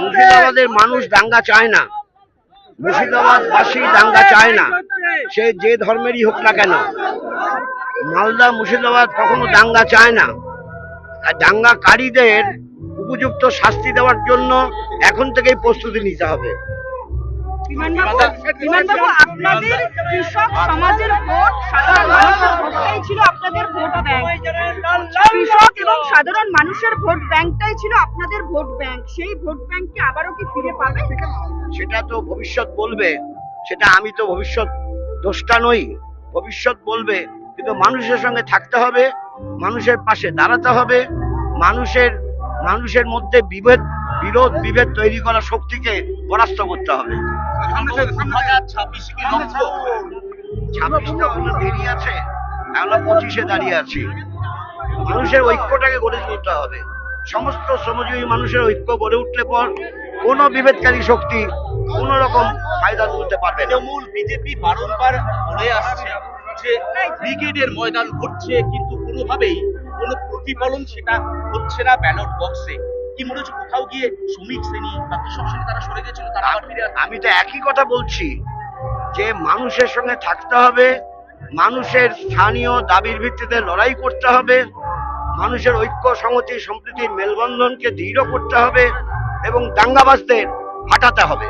মুর্শিদাবাদের মানুষ দাঙ্গা চায় না। মুর্শিদাবাদবাসী দাঙ্গা চায় না। সে যে ধর্মেরই হোক না কেন। মালদা, মুর্শিদাবাদ কখনো দাঙ্গা চায় না। আর দাঙ্গাকারীদের উপযুক্ত শাস্তি দেওয়ার জন্য এখন থেকেই প্রস্তুতি নিতে হবে। সমাজের এবং সাধারণ মানুষের ভোট ব্যাংকটাই ছিল আপনাদের ভোট ব্যাংক। সেই ভোট ব্যাংককে আবারও কি ফিরে পাবে? সেটা তো ভবিষ্যৎ বলবে। সেটা আমি তো ভবিষ্যৎ দোষটা নই। ভবিষ্যৎ বলবে। কিন্তু মানুষের সঙ্গে থাকতে হবে মানুষের পাশে দাঁড়াতে হবে মানুষের মানুষের মধ্যে বিভেদ বিরোধ বিভেদ তৈরি করা শক্তিকে পরাস্ত করতে হবে। ছাব্বিশটা কোনো আছে? আমরা পঁচিশে দাঁড়িয়ে আছি। মানুষের ঐক্যটাকে গড়ে তুলতে হবে। সমস্ত শ্রমজীবী মানুষের ঐক্য গড়ে উঠলে পর কোনো বিভেদকারী শক্তি কোনো রকম ফায়দা তুলতে পারবে তৃণমূল বিজেপি বারংবার বলে আসছে যে ব্রিগেডের ময়দান ঘটছে কিন্তু কোনোভাবেই কোনো প্রতিফলন সেটা হচ্ছে না ব্যালট বক্সে। কি মনে হচ্ছে কোথাও গিয়ে শ্রমিক শ্রেণি বা কৃষক শ্রেণি তারা সরে গেছিল তারা আবার ফিরে আমি তো একই কথা বলছি যে মানুষের সঙ্গে থাকতে হবে মানুষের স্থানীয় দাবির ভিত্তিতে লড়াই করতে হবে মানুষের ঐক্য সংহতি সম্প্রীতির মেলবন্ধনকে দৃঢ় করতে হবে এবং দাঙ্গাবাজদের হাঁটাতে হবে।